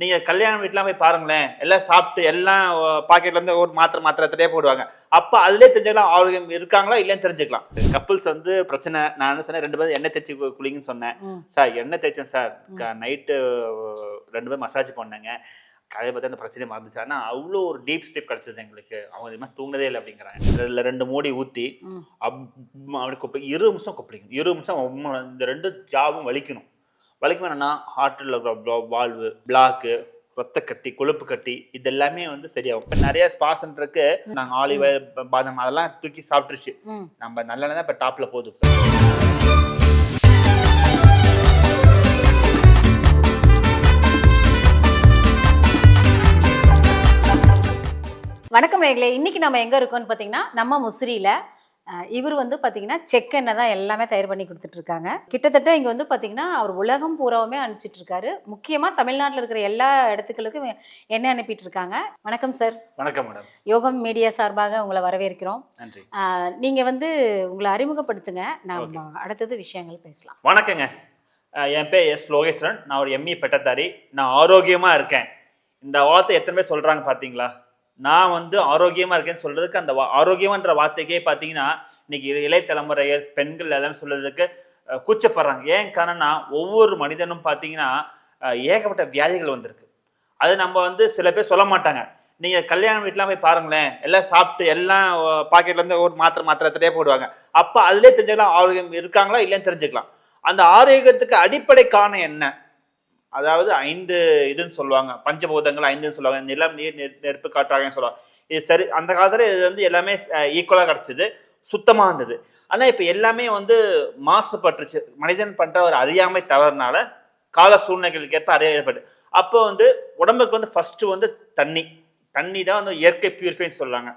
நீங்க கல்யாண வீட்டுலாம் போய் பாருங்களேன். எல்லாம் சாப்பிட்டு எல்லாம் பாக்கெட்ல இருந்து ஒரு மாத்திரை மாத்திரத்திலே போடுவாங்க அப்ப அதுலயே தெரிஞ்சுக்கலாம் ஆரோக்கியம் இருக்காங்களா இல்லைன்னு தெரிஞ்சுக்கலாம். கப்புள்ஸ் வந்து பிரச்சனை நான் என்ன சொன்னேன் ரெண்டு பேரும் எண்ணெய் தேய்ச்சி குளிங்கன்னு சொன்னேன். சார் எண்ணெய் தேய்ச்சேன் சார். நைட்டு ரெண்டு பேரும் மசாஜ் பண்ணாங்க. காலையில் பார்த்து அந்த பிரச்சனை மறந்துச்சு ஆனா அவ்வளோ ஒரு டீப் ஸ்டெப் கிடைச்சது எங்களுக்கு. அவங்க இது மாதிரி தூங்கினதே இல்லை அப்படிங்கிறாங்க. இதுல ரெண்டு மூடி ம். அப் கொப்பி இரு நிமிஷம் கொப்பளிக்கணும் இரு நிமிஷம் இந்த ரெண்டு ஜாவும் வலிக்கணும். வலிக்கும் என்னன்னா ஹார்ட்டில் வால்வு பிளாக்கு ரத்த கட்டி கொழுப்பு கட்டி இது எல்லாமே வந்து சரியாகும். இப்போ நிறைய ஸ்பாசன் இருக்கு. நாங்கள் ஆலிவ் பாதம் அதெல்லாம் தூக்கி சாப்பிட்டுருச்சு. ம். நம்ம நல்லெண்ணெய் தான் இப்போ டாப்ல போகுது. வணக்கம் நேர்களே இன்னைக்கு நம்ம எங்க இருக்கோம்னு பார்த்தீங்கன்னா நம்ம முசிறியில இவர் வந்து பார்த்தீங்கன்னா செக் எண்ணெய் தான் எல்லாமே தயார் பண்ணி கொடுத்துட்டு இருக்காங்க கிட்டத்தட்ட இங்க வந்து பார்த்தீங்கன்னா அவர் உலகம் பூராவுமே அனுப்பிச்சிட்டு இருக்காரு முக்கியமா தமிழ்நாட்டில் இருக்கிற எல்லா இடத்துக்களுக்கும் எண்ணெய் அனுப்பிட்டு இருக்காங்க வணக்கம் சார் வணக்கம் மேடம் யோகம் மீடியா சார்பாக உங்களை வரவேற்கிறோம். நன்றி. அஹ், நீங்க வந்து உங்களை அறிமுகப்படுத்துங்க. நம்ம அடுத்தது விஷயங்கள் பேசலாம். வணக்கங்க. என் பேர் எஸ் லோகேஸ்வரன். நான் ஒரு எம்இ பெட்டதாரி நான் ஆரோக்கியமா இருக்கேன். இந்த வார்த்தை எத்தனை பேர் சொல்றாங்க பாத்தீங்களா? நான் வந்து ஆரோக்கியமாக இருக்கேன்னு சொல்கிறதுக்கு அந்த ஆரோக்கியம்ன்ற வார்த்தைக்கே பார்த்தீங்கன்னா இன்னைக்கு இளைய தலைமுறையர் பெண்கள் எல்லாமே சொல்கிறதுக்கு கூச்சப்படுறாங்க. ஏன் காரணம்னா ஒவ்வொரு மனிதனும் பார்த்தீங்கன்னா ஏகப்பட்ட வியாதிகள் வந்திருக்கு. அது நம்ம வந்து சில பேர் சொல்ல மாட்டாங்க. நீங்கள் கல்யாண வீட்டுலாம் போய் பாருங்களேன். எல்லாம் சாப்பிட்டு எல்லாம் பாக்கெட்லேருந்து ஒரு மாத்திரை மாத்திரத்திலே போடுவாங்க அப்போ அதிலே தெரிஞ்சுக்கலாம் ஆரோக்கியம் இருக்காங்களா இல்லைன்னு தெரிஞ்சுக்கலாம். அந்த ஆரோக்கியத்துக்கு அடிப்படை காரணம் என்ன? அதாவது ஐந்து இதுன்னு சொல்லுவாங்க பஞ்சபூதங்கள் ஐந்துன்னு சொல்லுவாங்க நிலம் நீர் நெருப்பு காற்றாகன்னு சொல்லுவாங்க. இது சரி அந்த காலத்தில் இது வந்து எல்லாமே ஈக்குவலாக கிடச்சிது சுத்தமாக இருந்தது. ஆனால் இப்போ எல்லாமே வந்து மாசுபட்டுருச்சு. மனிதன் பண்ணுற ஒரு அறியாமை தவறுனால கால சூழ்நிலைகளுக்கு ஏற்ப அறிய ஏற்பட்டு அப்போ வந்து உடம்புக்கு வந்து ஃபஸ்ட்டு வந்து தண்ணி. தண்ணி தான் வந்து இயற்கை பியூரிஃபைன்னு சொல்லுவாங்க.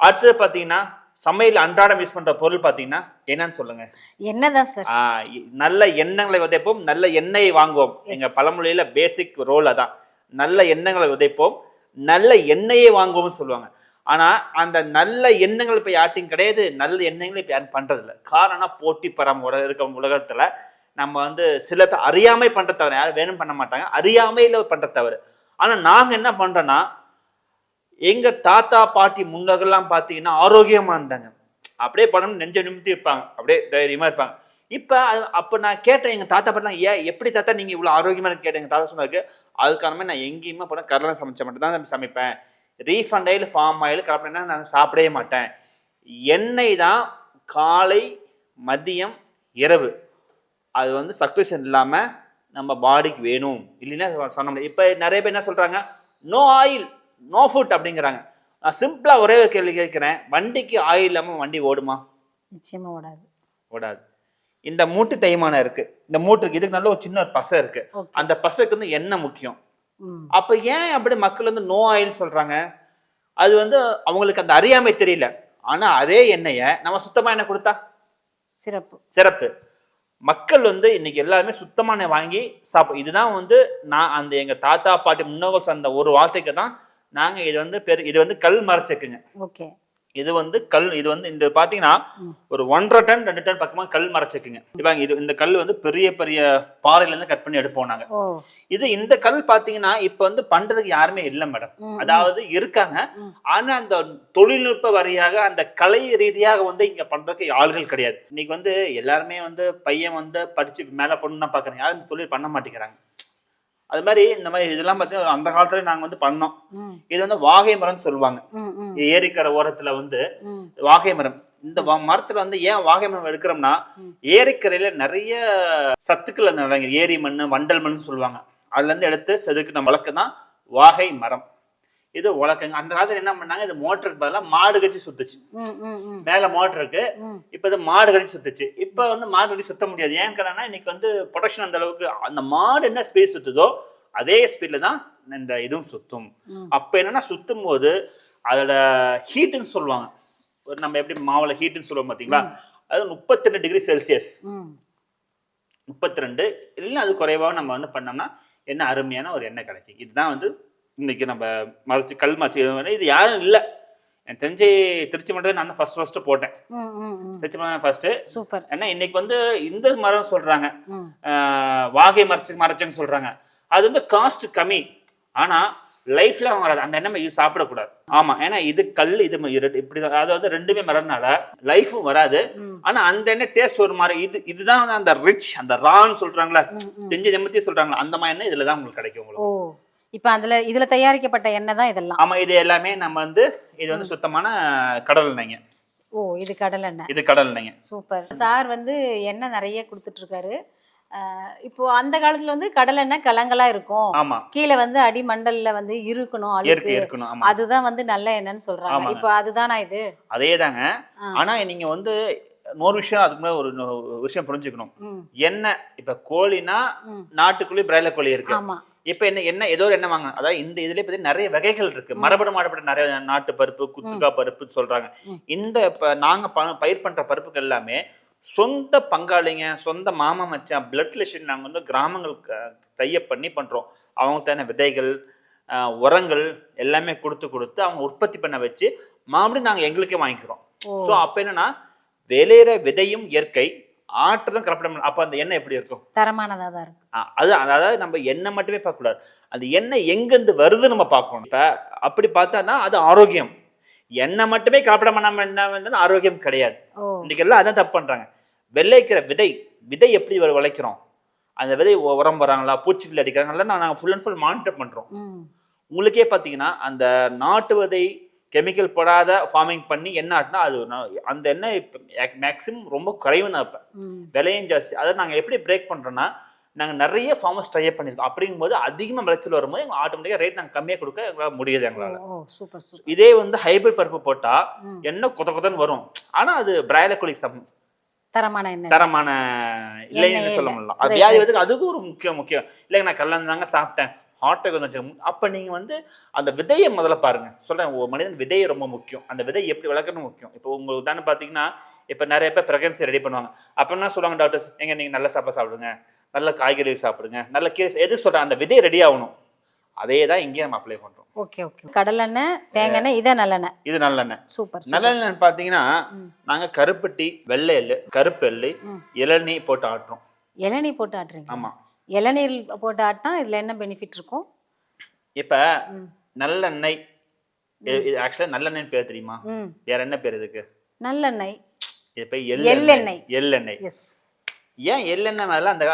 அடுத்தது பார்த்தீங்கன்னா சமையல் அன்றாடம் யூஸ் பண்ற பொருள் பாத்தீங்கன்னா என்னன்னு சொல்லுங்க. என்னதான் சார்? நல்ல எண்ணங்களை விதைப்போம் நல்ல எண்ணெயை வாங்குவோம். எங்க பழமொழியில பேசிக் ரோல் அதான். நல்ல எண்ணங்களை விதைப்போம் நல்ல எண்ணெயை வாங்குவோம்னு சொல்லுவாங்க. ஆனா அந்த நல்ல எண்ணங்கள் இப்ப யார்ட்டையும் கிடையாது நல்ல எண்ணங்களை இப்ப யாரும் பண்றது இல்ல காரணம் போட்டி பரம் உல- இருக்க உலகத்துல நம்ம வந்து சில பேர் அறியாமை பண்ற தவறு யாரும் வேணும் பண்ண மாட்டாங்க. அறியாமையில பண்ற தவறு. ஆனா நாங்க என்ன பண்றோம்னா எங்க தாத்தா பாட்டி முன்னோர்கள்லாம் பார்த்தீங்கன்னா ஆரோக்கியமா இருந்தாங்க. அப்படியே பணம் நெஞ்ச நிமித்தி இருப்பாங்க. அப்படியே தைரியமா இருப்பாங்க. இப்ப அது- அப்ப நான் கேட்டேன் எங்க தாத்தா பாட்டிலாம் ஏன் எப்படி தாத்தா நீங்க இவ்வளவு ஆரோக்கியமா இருக்கு கேட்டேன் எங்க தாத்தா சொன்னதுக்கு அதுக்கான மாதிரி நான் எங்கேயுமே போன கடலை சமைச்ச மட்டும் தான் சமைப்பேன். ரீஃபண்ட் ஆயில் ஃபார்ம் ஆயில் கலப்பினா நான் சாப்பிடவே மாட்டேன். எண்ணெய் தான் காலை மதியம் இரவு. அது வந்து சக்சஷன் இல்லாம நம்ம பாடிக்கு வேணும். இல்லைன்னா சொன்ன முடியாது இப்போ நிறைய பேர் என்ன சொல்றாங்க நோ ஆயில் நோ ஃபுட் அப்படிங்கிறாங்க. நான் சிம்பிளா ஒரே ஒரு கேள்வி கேட்கிறேன். வண்டிக்கு ஆயில் இல்லாம வண்டி ஓடுமா? நிச்சயமா ஓடாது. ஓடாது. இந்த மூட்டு தேய்மானம் இருக்கு. இந்த மூட்டுக்கு இதுக்கு நல்ல ஒரு சின்ன ஒரு பசை இருக்கு. அந்த பசைக்கு வந்து எண்ணெய் முக்கியம். அப்ப ஏன் அப்படி மக்கள் வந்து நோ ஆயில் சொல்றாங்க? அது வந்து அவங்களுக்கு அந்த அறியாமை தெரியல. ஆனா அதே எண்ணெயை நம்ம சுத்தமா எண்ணெய் கொடுத்தா? சிறப்பு. சிறப்பு. மக்கள் வந்து இன்னைக்கு எல்லாருமே சுத்தமான வாங்கி சாப்பிடும் இதுதான் வந்து நான் அந்த எங்க தாத்தா பாட்டி முன்னோர்கள் சொன்ன ஒரு வார்த்தைக்கு தான் நாங்க இது வந்து பெரு இது வந்து கல் மறைச்சக்குங்க ஓகே. இது வந்து கல் இது வந்து இந்த பாத்தீங்கன்னா. ஒரு ஒன்றரை டன் ரெண்டு டன் பக்கமா கல் மறைச்சிருக்குங்க. இவாங்க இது இந்த கல் வந்து பெரிய பெரிய பாறையில இருந்து கட் பண்ணி எடுப்போம் நாங்க. இது இந்த கல் பாத்தீங்கன்னா இப்ப வந்து பண்றதுக்கு யாருமே இல்லை மேடம் அதாவது இருக்காங்க. ஆனா அந்த தொழில்நுட்ப வரியாக அந்த கலை ரீதியாக வந்து இங்க பண்றதுக்கு ஆள்கள் கிடையாது. இன்னைக்கு வந்து எல்லாருமே வந்து பையன் வந்து படிச்சு மேல பொண்ணு தான் பாக்குறாங்க. யாரும் இந்த தொழில் பண்ண மாட்டேங்கிறாங்க. அது மாதிரி இந்த மாதிரி இதெல்லாம் பார்த்தீங்கன்னா அந்த காலத்துல நாங்க வந்து பண்ணோம். இது வந்து வாகை மரம்னு சொல்லுவாங்க. ஏரிக்கரை ஓரத்துல வந்து வாகை மரம். இந்த மரத்துல வந்து ஏன் வாகை மரம் எடுக்கிறோம்னா. ஏரிக்கரையில நிறைய சத்துக்கள் ஏரி மண் வண்டல் மண் சொல்லுவாங்க. அதுல இருந்து எடுத்து செதுக்கு நம்ம வழக்கு தான் வாகை மரம். இது உலக்கங்க அந்த காலத்துல என்ன பண்ணாங்க? இது மோட்டருக்கு பதிலாக மாடு கட்டி சுத்துச்சு. மேல மோட்டர் இருக்கு. இப்ப இது மாடு கட்டி சுத்துச்சு. இப்ப வந்து மாடு கட்டி சுத்த முடியாது. ஏன் காரணம்னா இன்னைக்கு வந்து ப்ரொடக்ஷன் அந்த அளவுக்கு அந்த மாடு என்ன ஸ்பீட் சுத்துதோ அதே ஸ்பீட்ல தான் இந்த இதுவும் சுத்தும். அப்ப என்னன்னா சுத்தும் போது அதோட ஹீட்டுன்னு சொல்லுவாங்க. ஒரு நம்ம எப்படி மாவுல ஹீட்டுன்னு சொல்லுவோம் பாத்தீங்களா? அது முப்பத்தி ரெண்டு டிகிரி செல்சியஸ் முப்பத்தி ரெண்டு இல்லைன்னா அது குறைவாக நம்ம வந்து பண்ணோம்னா என்ன அருமையான ஒரு எண்ணெய் கிடைக்கும். இதுதான் வந்து இன்னைக்கு நம்ம மறைச்சு கல் மறைச்சு இது யாரும் இல்லை. எனக்கு தெரிஞ்சு திருச்சி மட்டும் நான் தான் ஃபர்ஸ்ட் ஃபர்ஸ்ட் போட்டேன் திருச்சி மட்டும் ஃபர்ஸ்ட் சூப்பர். ஏன்னா இன்னைக்கு வந்து இந்த மரம் சொல்றாங்க. வாகை மறைச்சு மறைச்சுன்னு சொல்றாங்க. அது வந்து காஸ்ட் கம்மி. ஆனா லைஃப்ல வராது. அந்த எண்ணெய் இது சாப்பிடக்கூடாது. ஆமா ஏன்னா இது கல் இது இப்படி. அதாவது ரெண்டுமே வரதுனால லைஃபும் வராது. ஆனா அந்த எண்ணெய் டேஸ்ட் ஒரு மாதிரி. இது இதுதான் அந்த ரிச் அந்த ரான்னு சொல்றாங்களா. செஞ்ச நிம்மதி சொல்றாங்களா. அந்த மாதிரி எண்ணெய் இதுல தான் உங்களுக்கு கிடைக்கும் உங்களுக்கு. இப்போ அதுல இதுல தயாரிக்கப்பட்ட எண்ணெய் தான் இதெல்லாம். ஆமா இது எல்லாமே நம்ம வந்து இது வந்து சுத்தமான கடல் எண்ணெய்ங்க. ஓ இது கடல் எண்ணெய். இது கடல் எண்ணெய்ங்க. சூப்பர். சார் வந்து எண்ணெய் நிறைய கொடுத்துட்டு இருக்காரு அஹ் இப்போ அந்த காலத்துல வந்து கடல் எண்ணெய் கலங்கலா இருக்கும். ஆமா. கீழே வந்து அடிமண்டல்ல வந்து இருக்கணும் இருக்கு அழுக்கு இருக்கணும் அதுதான் வந்து நல்ல எண்ணெய்ன்னு சொல்றாங்க. இப்போ அதுதானா இது? அதே தாங்க. ஆனா நீங்க வந்து இன்னொரு விஷயம் அதுக்கு முன்னாடி ஒரு விஷயம் புரிஞ்சுக்கணும். எண்ணெய் இப்ப கோழினா ம். நாட்டுக்குள்ளேயே பிராய்லர் கோழி இருக்கு. ஆமா. இப்ப என்ன என்ன ஏதோ ஒரு எண்ணெய் வாங்க. அதாவது இந்த இதுல பத்தி நிறைய வகைகள் இருக்கு. மரபணு மாற்றப்பட்ட நிறைய நாட்டு பருப்பு குத்துக்கா பருப்புன்னு சொல்றாங்க. இந்த இப்ப நாங்க ப- பயிர் பண்ற பருப்புகள் எல்லாமே சொந்த பங்காளிங்க சொந்த மாமா மச்சான் பிளட் ரிலேஷன் நாங்க வந்து கிராமங்கள் டைப் பண்ணி பண்றோம். அவங்க தானே விதைகள் உரங்கள் எல்லாமே கொடுத்து கொடுத்து அவங்க உற்பத்தி பண்ண வச்சு மறுபடியும் நாங்க எங்களுக்கே வாங்கிக்கிறோம். ஸோ அப்ப என்னன்னா விளையிற விதையும் இயற்கை ஆற்றலும் கலப்படம் அப்ப அந்த எண்ணெய் எப்படி இருக்கும்? தரமானதா தான் இருக்கு ஆ, அது அதாவது நம்ம எண்ணெய் மட்டுமே பார்க்கக்கூடாது. அந்த எண்ணெய் எங்கேருந்து வருது நம்ம பார்க்கணும். இப்போ அப்படி பார்த்தா அது ஆரோக்கியம். எண்ணெய் மட்டுமே கலப்படம் பண்ணாம என்ன ஆரோக்கியம் கிடையாது. இன்னைக்கு எல்லாம் அதான் தப்பு பண்றாங்க. விளைவிக்கிற விதை விதை எப்படி விளைக்கிறோம்? அந்த விதை உரம் போறாங்களா பூச்சிகள் அடிக்கிறாங்களா? நாங்கள் ஃபுல் அண்ட் ஃபுல் மானிட்டர் பண்றோம். ம். உங்களுக்கே பார்த்தீங்கன்னா அந்த நாட்டு விதை கெமிக்கல் போடாத ஃபார்மிங் பண்ணி என்ன ஆட்டினா அது அந்த எண்ணெய் மேக்ஸிமம் ரொம்ப குறைவு தான் இப்போ ம். விலையும் ஜாஸ்தி. அதை நாங்கள் எப்படி பிரேக் பண்ணுறோன்னா நாங்கள் நிறைய ஃபார்மர்ஸ் ட்ரை பண்ணியிருக்கோம் அப்படிங்கும்போது அதிகமாக விளைச்சல் வரும்போது எங்கள் ஆட்டோமேட்டிக்காக ரேட் நாங்கள் கம்மியாக கொடுக்க எங்களால் முடியுது எங்களால். இதே வந்து ஹைபிரிட் பருப்பு போட்டால். எண்ணெய் கொத கொதன்னு வரும். ஆனால் அது பிராய்லர் கோழி சம் தரமான தரமான இல்லைன்னு சொல்ல. முடியல. அது வியாதி அதுக்கும் ஒரு முக்கியம் முக்கியம். இல்லைங்க நான் கல்லன் தாங்க சாப்பிட்டேன். ஹார்ட்டுக்கு வந்து வச்சுக்கோங்க. அப்போ நீங்கள் வந்து அந்த விதையை முதல்ல பாருங்க. சொல்கிறேன் ஒரு மனிதன் விதையை ரொம்ப முக்கியம். அந்த விதை எப்படி வளர்க்கணும் முக்கியம். இப்போ உங்களுக்கு தானே பார்த்தீங்கன்னா இப்போ நிறைய பேர் ப்ரெக்னன்சி ரெடி பண்ணுவாங்க. அப்போ என்ன சொல்லுவாங்க டாக்டர்ஸ் எங்க நீங்கள் நல்ல சாப்பாடு சாப்பிடுங்க. நல்ல காய்கறி சாப்பிடுங்க. நல்ல கீரை எதுக்கு சொல்கிறேன் அந்த விதை ரெடி ஆகணும். அதே தான் இங்கேயும் நம்ம அப்ளை பண்ணுறோம் ஓகே ஓகே. கடலெண்ணெய் தேங்காய் இதான் நல்லெண்ணெய் இது நல்லெண்ணெய் சூப்பர் நல்லெண்ணெய் பார்த்தீங்கன்னா. நாங்கள் கருப்பட்டி வெள்ளை எள்ளு கருப்பு எள்ளு. இளநீ போட்டு ஆட்டுறோம். இளநீ போட்டு ஆட்டுறீங்க ஆமாம் இளநீர் போட்டு ஆட்டினா இதுல என்ன பெனிஃபிட் இருக்கும்? இப்போ. நல்லெண்ணெய். இது ஆக்சுவலாக நல்லெண்ணெய் பேர் தெரியுமா? வேற என்ன பேர் இதுக்கு? நல்லெண்ணெய். இது போய் எள்ளெண்ணெய். எள்ளெண்ணெய். ஏன் எள்ளெண்ணெய் மேல அந்த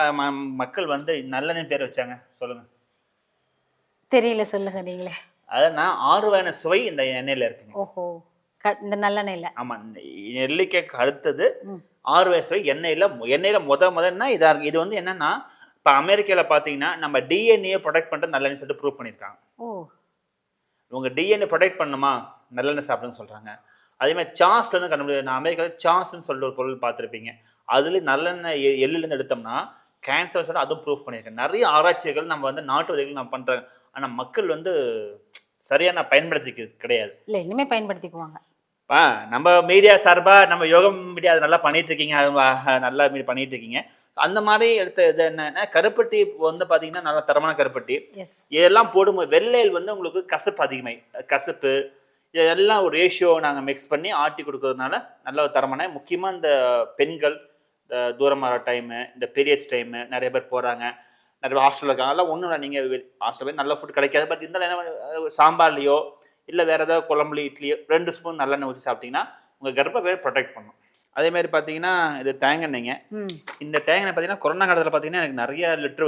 மக்கள் வந்து நல்லெண்ணெய் பேர் வச்சாங்க? சொல்லுங்க. தெரியல சொல்லுங்க நீங்களே. அதான் ஆறு வகையான சுவை இந்த எண்ணெயில இருக்குங்க. ஓஹோ. இந்த நல்லெண்ணெய்ல. ஆமா இந்த நெல்லிக்காய்க்கு அடுத்தது. ஆறு வகை சுவை எண்ணெயில எண்ணெயில முத முதன்னா இதா இருக்கு. இது வந்து என்னன்னா இப்ப அமெரிக்கால பாத்தீங்கன்னா நம்ம டிஎன்ஏ ப்ரொடெக்ட் பண்றது நல்லெண்ணெய் சொல்லிட்டு ப்ரூவ் பண்ணியிருக்காங்க. ஓ. உங்க டிஎன்ஏ ப்ரொடெக்ட் பண்ணுமா? நல்லெண்ணெய் சாப்பிடுன்னு சொல்றாங்க. அதே மாதிரி சாஸ்ல இருந்து கண்டுபிடி நான் அமெரிக்காவில் சாஸ்ன்னு சொல்லிட்டு ஒரு பொருள் பார்த்துருப்பீங்க. அதுல நல்லெண்ணெய் எள்ளுலேருந்து எடுத்தோம்னா கேன்சர் சொல்லிட்டு அதுவும் ப்ரூவ் பண்ணியிருக்கேன் நிறைய ஆராய்ச்சிகள் நம்ம வந்து நாட்டு விதைகள் நம்ம பண்றாங்க. ஆனா மக்கள் வந்து சரியான பயன்படுத்திக்கிறது கிடையாது. இல்ல இனிமே பயன்படுத்திக்குவாங்க. நம்ம மீடியா சார்பா நம்ம யோகம் மீடியா அது நல்லா பண்ணிட்டு இருக்கீங்க அது நல்லா பண்ணிட்டு இருக்கீங்க அந்த மாதிரி எடுத்த இது என்னன்னா கருப்பட்டி வந்து பாத்தீங்கன்னா நல்ல தரமான கருப்பட்டி. இதெல்லாம் போடும்போது வெள்ளையில் வந்து உங்களுக்கு கசப்பு அதிகமை கசப்பு இதெல்லாம் ஒரு ரேஷியோ நாங்கள் மிக்ஸ் பண்ணி ஆட்டி கொடுக்கறதுனால நல்ல ஒரு தரமான முக்கியமாக இந்த பெண்கள் இந்த தூரமாக டைமு இந்த பீரியட்ஸ் டைமு நிறைய பேர் போகிறாங்க நிறைய பேர் ஹாஸ்டலில் இருக்காங்க. அதெல்லாம் ஒன்றும் இல்லை நீங்கள் ஹாஸ்டல் போய் நல்ல ஃபுட் கிடைக்காது. பட் இருந்தாலும் என்ன சாம்பார்லையோ இல்லை வேறு ஏதாவது குழம்புல இட்லியோ ரெண்டு ஸ்பூன் நல்லெண்ணெய் ஊற்றி சாப்பிட்டீங்கன்னா உங்கள் கர்ப்பப்பை ப்ரொடெக்ட் பண்ணும். அதே மாதிரி பார்த்தீங்கன்னா இது தேங்காய்ங்க ம். இந்த தேங்காய் பார்த்தீங்கன்னா கொரோனா காலத்தில் பார்த்தீங்கன்னா எனக்கு நிறைய லிட்டர்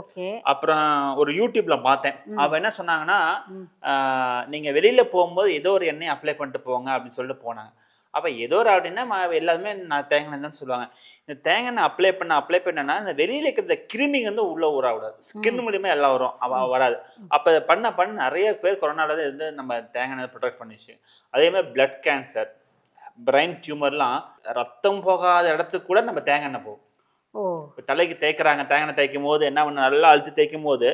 ஓகே. அப்புறம் ஒரு யூடியூப்ல பார்த்தேன். அவ என்ன சொன்னாங்கன்னா ம். ஆஹ், நீங்க வெளியில போகும்போது ஏதோ ஒரு எண்ணெய் அப்ளை பண்ணிட்டு போங்க அப்படின்னு சொல்லிட்டு போனாங்க. அப்ப ஏதோ ஒரு அப்படின்னா எல்லாருமே நான் தேங்காய் தான் சொல்லுவாங்க. இந்த தேங்காய் எண்ணெய் அப்ளை பண்ண அப்ளை பண்ணனா இந்த வெளியில இருக்கிற கிருமி வந்து உள்ள ஊறாவிடாது ஸ்கின் மூலியமா எல்லாம் வரும். அவ வராது. அப்ப இதை பண்ண பண்ண நிறைய பேர் கொரோனால இருந்து நம்ம தேங்காய் எண்ணெய் ப்ரொடெக்ட் பண்ணிச்சு. அதே மாதிரி பிளட் கேன்சர் பிரைன் டியூமர்லாம் ரத்தம் போகாத இடத்துக்கு கூட நம்ம தேங்காய் எண்ணெய் போகும். ஓ. இப்போ தலைக்கு தேய்க்கிறாங்க தேங்காய் தேய்க்கும் போது என்ன பண்ண நல்லா அழுத்தி தேய்க்கும் போது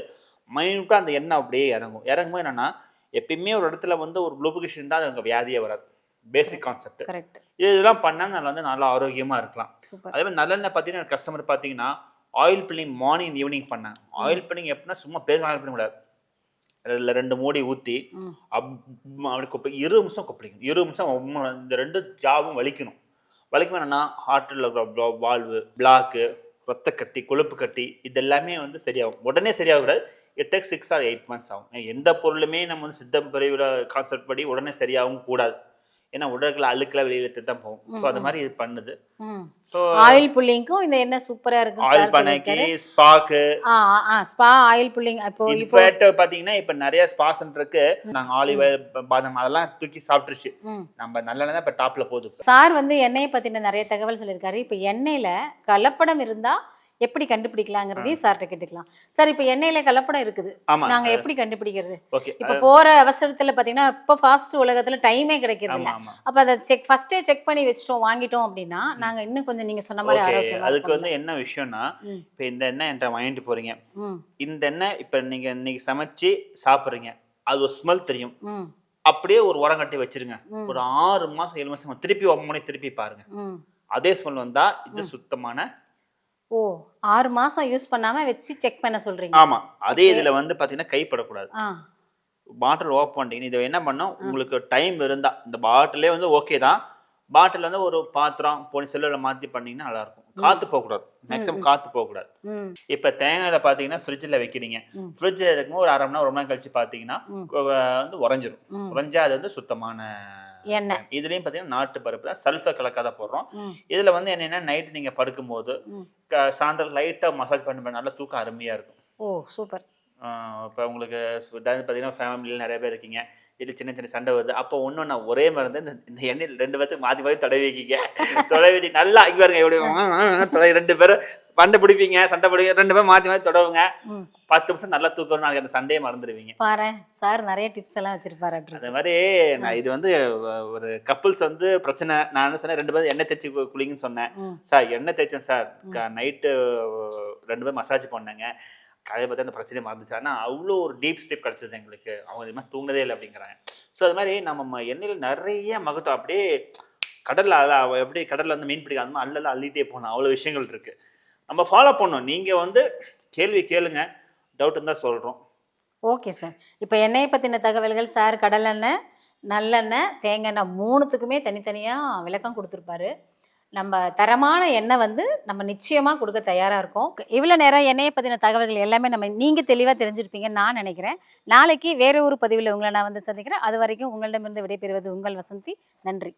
மைனூட்டாக அந்த எண்ணெய் அப்படியே இறங்கும். இறங்கும்போது என்னன்னா எப்பயுமே ஒரு இடத்துல வந்து ஒரு குளூபிகேஷன் இருந்தால் அது அங்கே வியாதியே வராது. பேசிக் கான்செப்ட் கரெக்ட் இதெல்லாம் பண்ணால் நல்லா வந்து நல்லா ஆரோக்கியமாக இருக்கலாம். அதே மாதிரி நல்லெண்ணெய் பார்த்தீங்கன்னா கஸ்டமர் பார்த்தீங்கன்னா ஆயில் பில்லிங் மார்னிங் ஈவினிங் பண்ணேன் ஆயில் பில்லிங் எப்படின்னா சும்மா பேர் ஆயில் பண்ண கூடாது. அதில் ரெண்டு மூடி ஊற்றி அப் அப்படி கொப்பி இருபது நிமிஷம் கொப்பளிக்கணும். இருபது நிமிஷம் இந்த ரெண்டு ஜாவும் வலிக்கணும். வலிக்கும் என்னன்னா ஹார்ட்டில் வால்வு பிளாக்கு ரத்த கட்டி கொழுப்பு கட்டி இது எல்லாமே வந்து சரியாகும். உடனே சரியாகக்கூடாது. It take six or eight months ஆகும். எந்த பொருளுமே நம்ம வந்து சித்தம் பிரிவில் கான்செப்ட் படி உடனே சரியாகவும் கூடாது. ஏன்னா உடல்கள் அழுக்கெல்லாம் வெளியில தான் போகும். ஸோ அது மாதிரி இது பண்ணுது. ஸோ ஆயில் புல்லிங்க்கும் இந்த எண்ணெய் சூப்பரா இருக்கு ஆயில் பண்ணைக்கு ஸ்பாக்கு. ஸ்பா ஆயில் புல்லிங் இப்போ இப்போ பாத்தீங்கன்னா இப்ப நிறைய ஸ்பாஸ் இருக்கு. நாங்க ஆலிவ் பாதம் அதெல்லாம் தூக்கி சாப்பிட்டுருச்சு. நம்ம நல்லெண்ணெய் தான் இப்ப டாப்ல போகுது. சார் வந்து எண்ணெயை பத்தின நிறைய தகவல் சொல்லியிருக்காரு. இப்போ எண்ணெயில கலப்படம் இருந்தா எப்படி கண்டுபிடிக்கலாங்கிறதையும் சார்கிட்ட கேட்டுக்கலாம். சார் இப்போ எண்ணெயில கலப்படம் இருக்குது. நாங்க எப்படி கண்டுபிடிக்கிறது? இப்போ போற அவசரத்துல பாத்தீங்கன்னா இப்போ ஃபாஸ்ட் உலகத்துல டைமே கிடைக்கிறது இல்ல. அப்ப அதை செக் ஃபர்ஸ்டே செக் பண்ணி வச்சிட்டோம் வாங்கிட்டோம் அப்படின்னா நாங்க இன்னும் கொஞ்சம் நீங்க சொன்ன மாதிரி ஆரோக்கியமா அதுக்கு. வந்து என்ன விஷயம்னா. இப்ப இந்த எண்ணெய் என்கிட்ட வாங்கிட்டு போறீங்க. இந்த எண்ணெய் இப்ப நீங்க இன்னைக்கு சமைச்சு சாப்பிடுறீங்க. அது ஒரு ஸ்மெல் தெரியும். அப்படியே ஒரு உரம் கட்டி வச்சிருங்க. ஒரு ஆறு மாசம் ஏழு மாசம் திருப்பி பண்ணி திருப்பி பாருங்க. அதே ஸ்மெல் வந்தா இது சுத்தமான ஓ ஆறு மாசம் யூஸ் பண்ணாம வச்சு செக் பண்ண சொல்றீங்க. ஆமா அதே இதுல வந்து பாத்தீங்கன்னா கைப்படக்கூடாது. பாட்டில் ஓப்பன் பண்ணிட்டீங்க இதை என்ன பண்ணோம் உங்களுக்கு டைம் இருந்தா இந்த பாட்டிலே வந்து ஓகே தான். பாட்டில் வந்து ஒரு பாத்திரம் போனி செல்லில் மாற்றி பண்ணீங்கன்னா நல்லா இருக்கும் காற்று போகக்கூடாது. மேக்ஸிமம் காற்று போகக்கூடாது. இப்போ தேங்காயில் பார்த்தீங்கன்னா ஃப்ரிட்ஜில் வைக்கிறீங்க. ஃப்ரிட்ஜில் இருக்கும்போது ஒரு அரை மணி நேரம் ஒரு மணி நேரம் கழிச்சு. கொ- வந்து உறைஞ்சிரும். உறைஞ்சா அது வந்து சுத்தமான எண்ணெய். இதுலேயும் பார்த்தீங்கன்னா நாட்டு பருப்பு தான் சல்ஃபர் கலக்காத போடுறோம். இதில் வந்து என்னென்னா நைட்டு நீங்கள் படுக்கும்போது ம். க- சாயந்தரம் லைட்டாக மசாஜ் பண்ணி நல்லா தூக்கம் அருமையாக இருக்கும். ஓ சூப்பர். இப்போ உங்களுக்கு பார்த்தீங்கன்னா ஃபேமிலியில் நிறைய பேர் இருக்கீங்க. இதில் சின்ன சின்ன சண்டை வருது. அப்போ ஒன்று நான் ஒரே மருந்து இந்த இந்த எண்ணெயில் ரெண்டு பேர்த்துக்கு மாற்றி மாற்றி தடவிக்கிங்க தடவி நல்லா இங்கே பாருங்க எப்படி தொலை ரெண்டு பேரும் சண்டை பிடிப்பீங்க சண்டை பிடிப்பீங்க ரெண்டு பேரும் மாற்றி மாற்றி தொடவுங்க. பத்து நிமிஷம் நல்லா தூக்கம் நாளைக்கு அந்த சண்டையே மறந்துடுவீங்க. பாரு சார் நிறைய டிப்ஸ் எல்லாம் வச்சிருப்பாரு அதே மாதிரி நான் இது வந்து ஒரு கப்புள்ஸ் வந்து பிரச்சனை. நான் என்ன சொன்னேன்? ரெண்டு பேரும் எண்ணெய் தேய்ச்சி குளிங்கன்னு சொன்னேன். சார் எண்ணெய் தேய்ச்சேன் சார். நைட்டு ரெண்டு பேரும் மசாஜ் பண்ணேங்க. கதையை பற்றி அந்த பிரச்சனையை மறந்துச்சு. ஆனால் அவ்வளோ ஒரு டீப் ஸ்டெப் கிடச்சிது எங்களுக்கு. அவங்க இது மாதிரி தூங்கினதே இல்லை அப்படிங்கிறாங்க. ஸோ அது மாதிரி நம்ம எண்ணெயில் நிறைய மகத்துவம் அப்படியே கடலில் அல எப்படி கடலில் வந்து மீன் பிடிக்க மாதிரி அல்லல அள்ளிட்டே போகணும். அவ்வளோ விஷயங்கள் இருக்குது நம்ம ஃபாலோ பண்ணோம் நீங்கள் வந்து கேள்வி கேளுங்க. டவுட் இருந்தால் சொல்கிறோம் ஓகே சார் இப்போ எண்ணெயை பற்றின தகவல்கள் சார் கடலெண்ணெய் நல்லெண்ணெய் தேங்காய் எண்ணெய் மூணுத்துக்குமே தனித்தனியாக விளக்கம் கொடுத்துருப்பாரு. நம்ம தரமான எண்ணெய் வந்து நம்ம நிச்சயமாக கொடுக்க தயாராக இருக்கோம். இவ்வளோ நேரம் எண்ணெயை பற்றின தகவல்கள் எல்லாமே நம்ம நீங்கள் தெளிவாக தெரிஞ்சிருப்பீங்கன்னு நான் நினைக்கிறேன். நாளைக்கு வேறு ஒரு பதிவில் உங்களை நான் வந்து சந்திக்கிறேன். அது வரைக்கும் உங்களிடமிருந்து விடைபெறுவது உங்கள் வசந்தி. நன்றி.